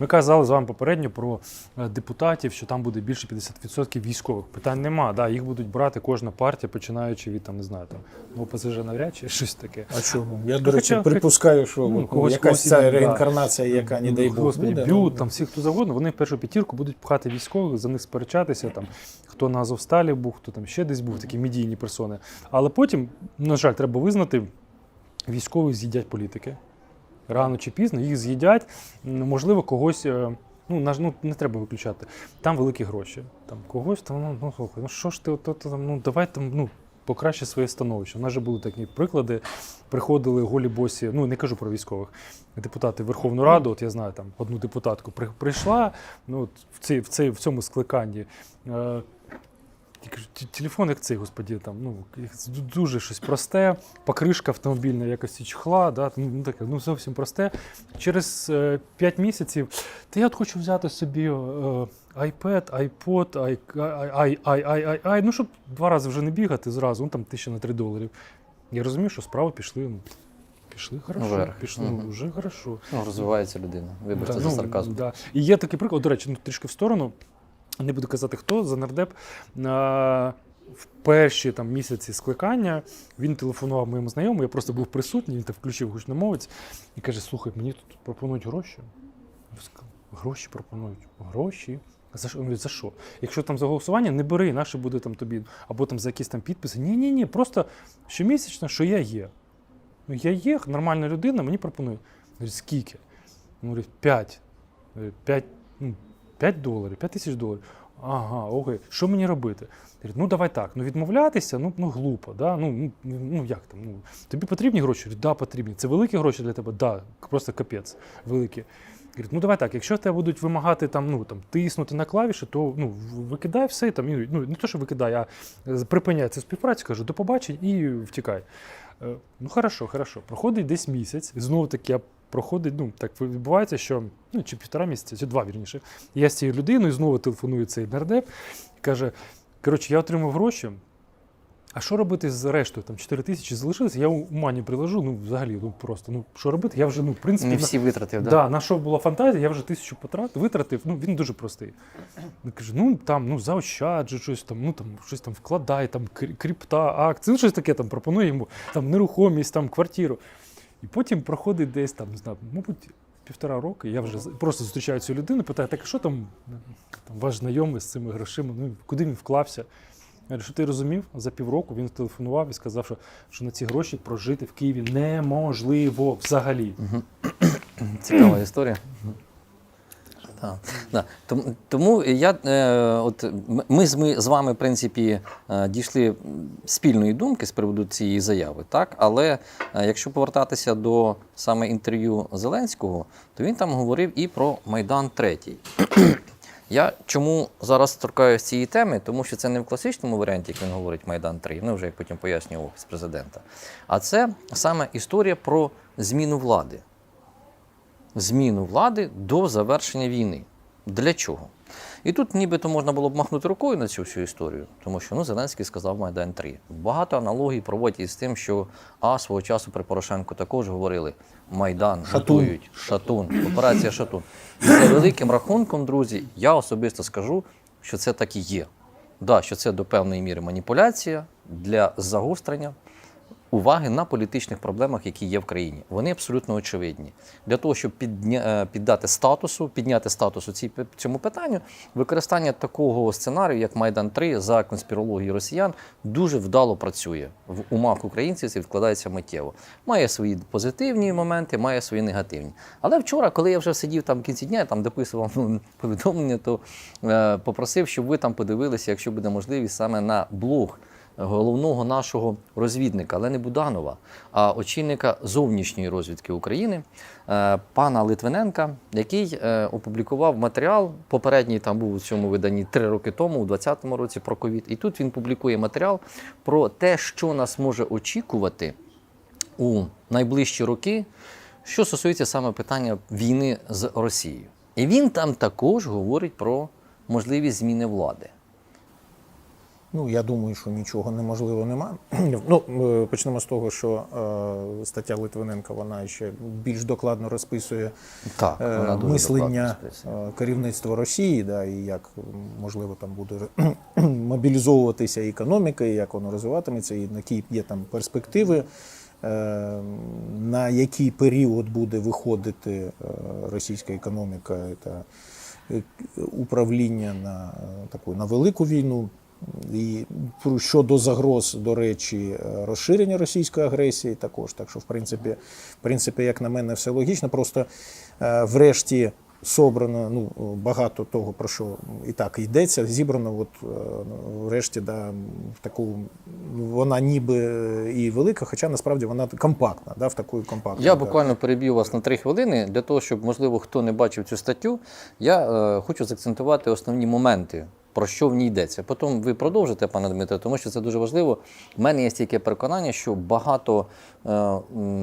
Ми казали з вами попередньо про е, депутатів, що там буде більше 50% військових. Питань нема. Да, їх будуть брати кожна партія, починаючи від там, не знаю, там ну, ОПЗЖ навряд чи щось таке. А чому? Я, до Ну, речі, хоча- припускаю, що Ну, когось- якась когось ця і- да. реінкарнація, яка, не дай Бог, Господи, буде. б'ють ну, там всіх хто завгодно, вони в першу п'ятірку будуть пхати військових, за них сперечатися, там, хто на Азовсталі був, хто там ще десь був, такі медійні персони. Але потім, на жаль, треба визнати, військових з'їдять політики. Рано чи пізно їх з'їдять, можливо, когось. е, Ну, наш, ну, не треба виключати. Там великі гроші. Там когось там, ну, ну слухай, ну що ж ти, от, от, ну давай там, ну, покраще своє становище. У нас же були такі приклади. Приходили голі босі, ну не кажу про військових, депутати Верховну Раду. От я знаю, там одну депутатку при- прийшла ну, от в, цій, в, цій, в цьому скликанні. Е, я кажу, телефон як цей, господі, там, ну, дуже щось просте, покришка автомобільна якості чехла, да, ну, таке, ну, зовсім просте. Через е, 5 місяців, та я от хочу взяти собі е, iPad, iPod, i, i, i, i, i, i, ну, щоб два рази вже не бігати зразу, ну там тисяча на 3 доларів. Я розумію, що справи пішли, ну, пішли хорошо, Вверх. пішли, ну, вже хорошо. Ну, розвивається людина. Вибачте Да, за ну, сарказм. Да. І є такий приклад, до речі, ну, трішки в сторону. Не буду казати, хто за нардеп. В перші там, місяці скликання він телефонував моєму знайомому, я просто був присутній, він там включив гучномовець і каже: слухай, мені тут пропонують гроші. Я сказав, Гроші пропонують. Гроші. За що? Він говорить, за що? Якщо там за голосування, не бери, наше буде там тобі, або там за якісь там підписи. Ні, ні, ні, просто щомісячно, що я є. Ну, я є, нормальна людина, мені пропонує. Говорить, скільки? Він говорить, 5. 5, ну, 5 доларів, 5 тисяч доларів. Ага, окей. Що мені робити? Ну давай так, ну відмовлятися, ну, ну глупо, да? ну, ну, ну як там? Ну, тобі потрібні гроші? Говорить, да, потрібні. Це великі гроші для тебе? Да, просто капець, великі. Говорить, ну давай так, якщо тебе будуть вимагати там, ну, там, тиснути на клавіші, то ну, викидай все там, і, ну, не то, що викидай, а припиняй цю співпрацю, кажу, до побачення і втікай. Е, Ну, хорошо, хорошо. Проходить десь місяць, знову таки я проходить, ну так відбувається, що ну, чи півтора місяця, чи два вірніше. Я з цією людиною знову телефоную цей нардеп і каже: коротше, я отримав гроші. А що робити з рештою? Там 4 тисячі залишилося, я у мані приложу, ну взагалі, ну просто ну що робити? Я вже ну, в принципі, Не всі витратив, Да, да? на що була фантазія, я вже тисячу потрат, витратив. Ну він дуже простий. Він каже: ну там ну заощаджу щось там, ну там щось там вкладай, там крипта, акції, ну щось таке там пропонує йому, там нерухомість, там квартиру. І потім проходить десь там, не знаю, мабуть, півтора року. Я вже просто зустрічаю цю людину, питаю, так що там, там ваш знайомий з цими грошима? Ну куди він вклався? Я говорю, що ти розумів, за півроку він телефонував і сказав, що, що на ці гроші прожити в Києві неможливо взагалі. Цікава історія. Так, да. Тому, я, е, от, ми з вами, в принципі, е, дійшли спільної думки з приводу цієї заяви, так? але е, якщо повертатися до саме інтерв'ю Зеленського, то він там говорив і про Майдан Третій. Я чому зараз торкаюся цієї теми, тому що це не в класичному варіанті, як він говорить Майдан 3, ну вже як потім пояснює офіс президента. А це саме історія про зміну влади зміну влади до завершення війни. Для чого? І тут нібито можна було б махнути рукою на цю всю історію, тому що ну, Зеленський сказав Майдан 3. Багато аналогій проводять із тим, що а свого часу при Порошенку також говорили Майдан Шатун. готують, шатун, операція Шатун. І за великим рахунком, друзі, я особисто скажу, що це так і є. Да, що це до певної міри маніпуляція для загострення уваги на політичних проблемах, які є в країні. Вони абсолютно очевидні. Для того, щоб е, піддати статусу, підняти статусу цій, цьому питанню, використання такого сценарію, як Майдан 3 за конспірологією росіян, дуже вдало працює в умах українців. Це відкладається миттєво. Має свої позитивні моменти, має свої негативні. Але вчора, коли я вже сидів там в кінці дня, там дописував ну, повідомлення, то е, попросив, щоб ви там подивилися, якщо буде можливість, саме на блог головного нашого розвідника, але не Буданова, а очільника зовнішньої розвідки України, е, пана Литвиненка, який е, опублікував матеріал. Попередній там був у цьому виданні три роки тому, у 2020 році про ковід. І тут він публікує матеріал про те, що нас може очікувати у найближчі роки, що стосується саме питання війни з Росією. І він там також говорить про можливість зміни влади. Ну, я думаю, що нічого неможливо нема. Ну, е, почнемо з того, що е, стаття Литвиненка вона ще більш докладно розписує Так, е, вона мислення розписує. е, керівництва Росії, да, і як можливо там буде мобілізовуватися економіка, і як воно розвиватиметься, і на які є там перспективи. е, На який період буде виходити російська економіка та управління на таку на велику війну. І щодо загроз, до речі, е, розширення російської агресії також. Так що, в принципі, в принципі, як на мене, все логічно. Просто е, врешті собрано ну, багато того, про що і так йдеться, зібрано, от, е, врешті, да, таку, вона ніби і велика, хоча насправді вона компактна, да, в таку компактну. Я буквально переб'ю вас на три хвилини для того, щоб, можливо, хто не бачив цю статтю, я е, хочу заакцентувати основні моменти. Про що в ній йдеться? Потім ви продовжите, пане Дмитре, тому що це дуже важливо. У мене є стільки переконання, що багато е,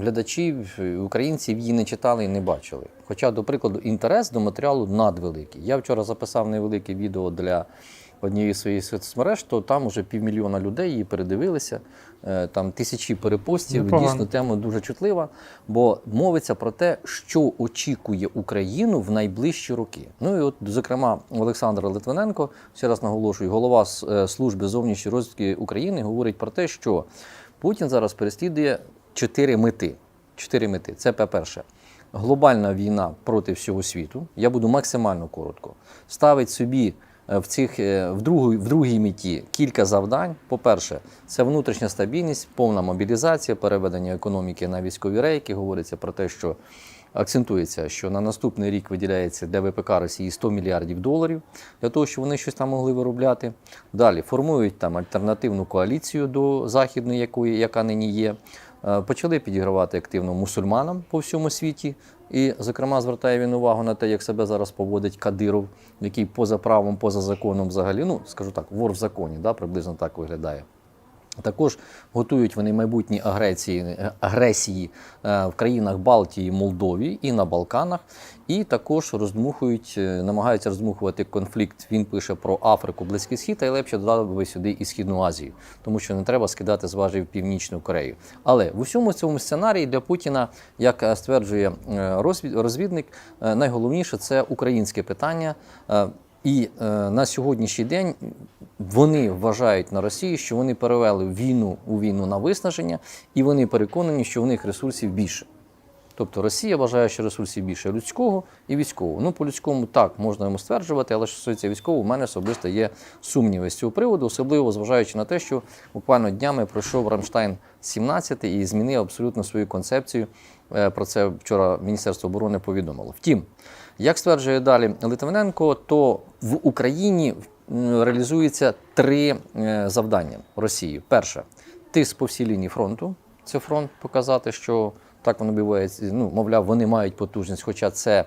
глядачів, українців її не читали і не бачили. Хоча, до прикладу, інтерес до матеріалу надвеликий. Я вчора записав невелике відео для однієї своєї соцмереж, то там уже півмільйона людей її передивилися, е, там тисячі перепостів. Непогано. Дійсно, тема дуже чутлива, бо мовиться про те, що очікує Україну в найближчі роки. Ну і от, зокрема, Олександр Литвиненко, ще раз наголошую, голова е, служби зовнішньої розвідки України, говорить про те, що Путін зараз переслідує чотири мети. Чотири мети. Це по-перше, глобальна війна проти всього світу. Я буду максимально коротко. Ставить собі в цих е, в другій, в другій меті кілька завдань. По-перше, це внутрішня стабільність, повна мобілізація, переведення економіки на військові рейки. Говориться про те, що акцентується, що на наступний рік виділяється для ВПК Росії 100 мільярдів доларів для того, щоб вони щось там могли виробляти. Далі формують там альтернативну коаліцію до західної, якої яка нині є. Е, Почали підігравати активно мусульманам по всьому світі. І, зокрема, звертає він увагу на те, як себе зараз поводить Кадиров, який поза правом, поза законом взагалі, ну скажу так, вор в законі, да, приблизно так виглядає. Також готують вони майбутні агресії, агресії е, в країнах Балтії, Молдові і на Балканах. І також роздмухують, е, намагаються роздмухувати конфлікт. Він пише про Африку, Близький Схід, а лепше додав би сюди і Східну Азію, тому що не треба скидати з важів Північну Корею. Але в усьому цьому сценарії для Путіна, як е, стверджує розвідник, найголовніше це українське питання. І е, на сьогоднішній день вони вважають на Росії, що вони перевели війну у війну на виснаження, і вони переконані, що в них ресурсів більше. Тобто Росія вважає, що ресурсів більше людського і військового. Ну, по людському так можна йому стверджувати, але що стосується військового, у мене особисто є сумніви з цього приводу, особливо зважаючи на те, що буквально днями пройшов Рамштайн 17 і змінив абсолютно свою концепцію. Е, Про це вчора Міністерство оборони повідомило. Втім, як стверджує далі Литвиненко, то в Україні реалізується три е, завдання Росії. Перше тиск по всій лінії фронту. Це фронт показати, що так воно буває. Ну, мовляв, вони мають потужність, хоча це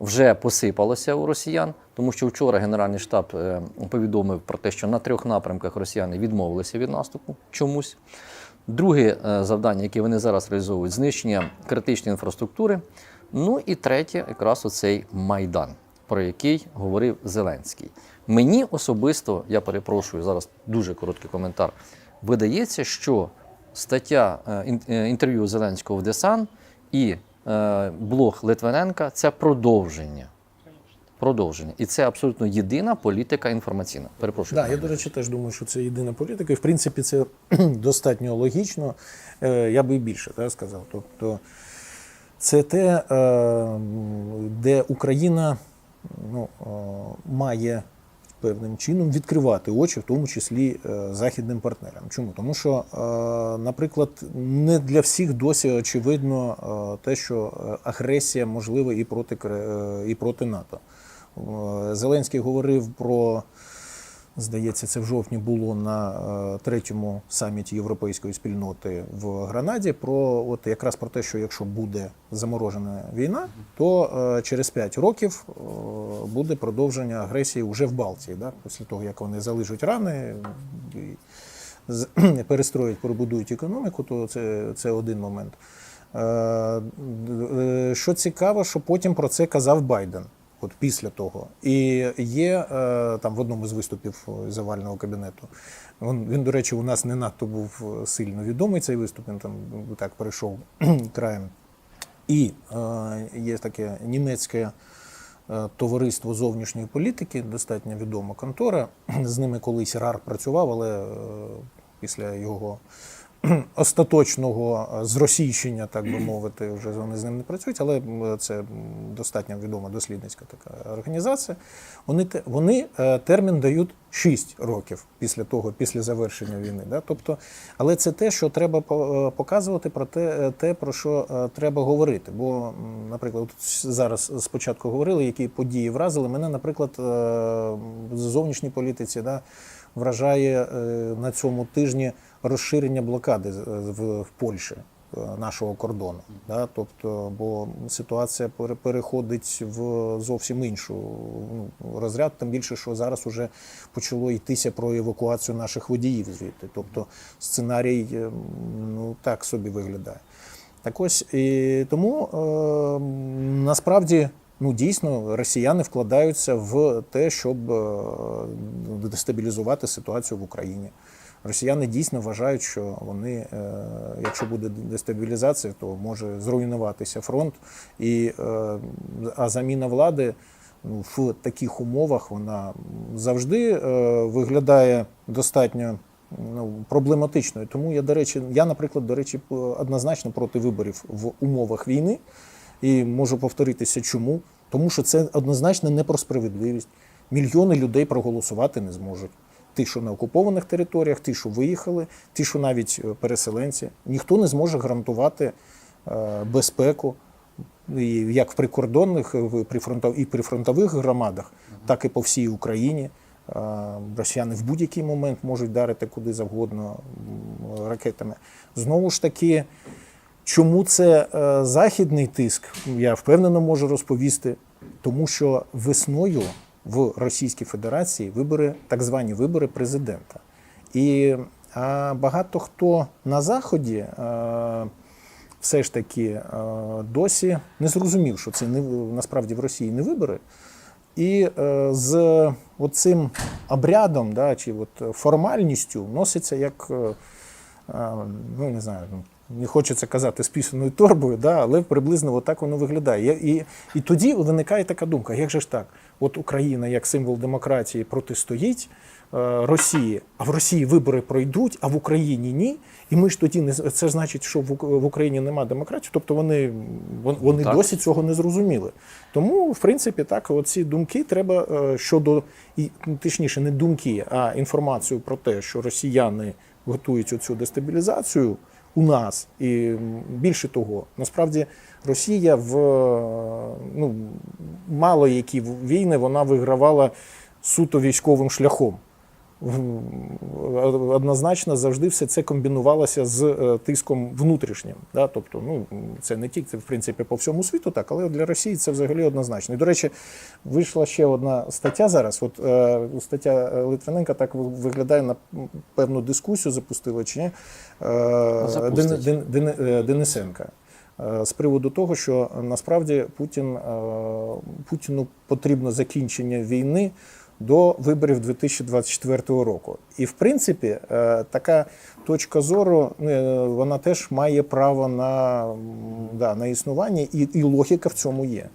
вже посипалося у росіян, тому що вчора Генеральний штаб е, повідомив про те, що на трьох напрямках росіяни відмовилися від наступу чомусь. Друге е, завдання, яке вони зараз реалізовують, знищення критичної інфраструктури. Ну і третє, якраз оцей майдан, про який говорив Зеленський. Мені особисто, я перепрошую зараз дуже короткий коментар. Видається, що стаття е, е, інтерв'ю Зеленського в Десан і е, блог Литвиненка це продовження. Продовження. І це абсолютно єдина політика інформаційна. Перепрошую. Да, я, до речі, теж думаю, що це єдина політика. І в принципі, це достатньо логічно. Я би і більше так, сказав. Тобто, це те, е, де Україна ну, е, має певним чином відкривати очі, в тому числі е, західним партнерам. Чому? Тому що, наприклад, не для всіх досі очевидно те, що агресія можлива і проти, і проти НАТО. Зеленський говорив про Здається, це в жовтні було на е, третьому саміті європейської спільноти в Гранаді. Про от якраз про те, що якщо буде заморожена війна, то е, через 5 років е, буде продовження агресії вже в Балтії, да? після того як вони залижуть рани і перестроять, перебудують економіку, то це, це один момент. Що цікаво, що потім про це казав Байден. От після того. І є е, там в одному з виступів з овального кабінету. Він, він, до речі, у нас не надто був е, сильно відомий цей виступ, він там так перейшов краєм. І е, є таке німецьке е, товариство зовнішньої політики, достатньо відома контора. З ними колись РАР працював, але е, після його остаточного е, зросійщення, так би мовити, вже вони з ним не працюють, але це достатньо відома дослідницька така організація. Вони, вони е, термін дають 6 років після того, після завершення війни. Да? Тобто, але це те, що треба е, показувати про те, те, про що треба говорити. Бо, наприклад, зараз спочатку говорили, які події вразили. Мене, наприклад, в зовнішній політиці да, вражає е, на цьому тижні розширення блокади в, в Польщі е, нашого кордону. Да? Тобто, бо ситуація пере- переходить в зовсім іншу ну, розряд, тим більше, що зараз уже почало йтися про евакуацію наших водіїв звідти. Тобто сценарій е, ну, так собі виглядає. Так ось і тому е, насправді ну дійсно росіяни вкладаються в те, щоб е, дестабілізувати ситуацію в Україні. Росіяни дійсно вважають, що вони, е, якщо буде дестабілізація, то може зруйнуватися фронт, і е, а заміна влади ну, в таких умовах вона завжди виглядає достатньо ну, проблематичною. Тому я, до речі, я, наприклад, до речі, однозначно проти виборів в умовах війни. І можу повторитися, чому? Тому що це однозначно не про справедливість. Мільйони людей проголосувати не зможуть. Ті, що на окупованих територіях, ті, що виїхали, ті, що навіть е, переселенці, ніхто не зможе гарантувати е, безпеку як в прикордонних прифронтов- і прифронтових громадах, так і по всій Україні. Е, Росіяни в будь-який момент можуть вдарити куди завгодно ракетами. Знову ж таки, чому це е, західний тиск, я впевнено можу розповісти, тому що весною в Російській Федерації вибори, так звані вибори президента. І багато хто на Заході е, все ж таки е, досі не зрозумів, що це не, насправді в Росії не вибори. І з оцим обрядом, да, чи от формальністю носиться як, ну не знаю, не хочеться казати з пісеною торбою, да, але приблизно отак воно виглядає. І, і тоді виникає така думка: як же ж так? От Україна як символ демократії протистоїть е, Росії, а в Росії вибори пройдуть, а в Україні ні. І ми ж тоді не це значить, що в Україні немає демократії. Тобто вони, вони Так. досі цього не зрозуміли. Тому, в принципі, так, оці думки треба е, щодо і ну, точніше, не думки, а інформацію про те, що росіяни готують оцю дестабілізацію у нас. І більше того, насправді Росія в е, ну, мало які війни вона вигравала суто військовим шляхом. Однозначно завжди все це комбінувалося з е, тиском внутрішнім. Да? Тобто, ну це не тільки в принципі по всьому світу, так, але для Росії це взагалі однозначно. І, до речі, вийшла ще одна стаття зараз. От е, стаття Литвиненка так виглядає на певну дискусію, запустила чи ні? Е, Ден- Ден- Ден- е, Денисенка. Е, З приводу того, що е, насправді Путін, е, Путіну потрібно закінчення війни до виборів 2024 року. І в принципі, е, така точка зору ну, е, вона теж має право на, да, на існування, і, і логіка в цьому є.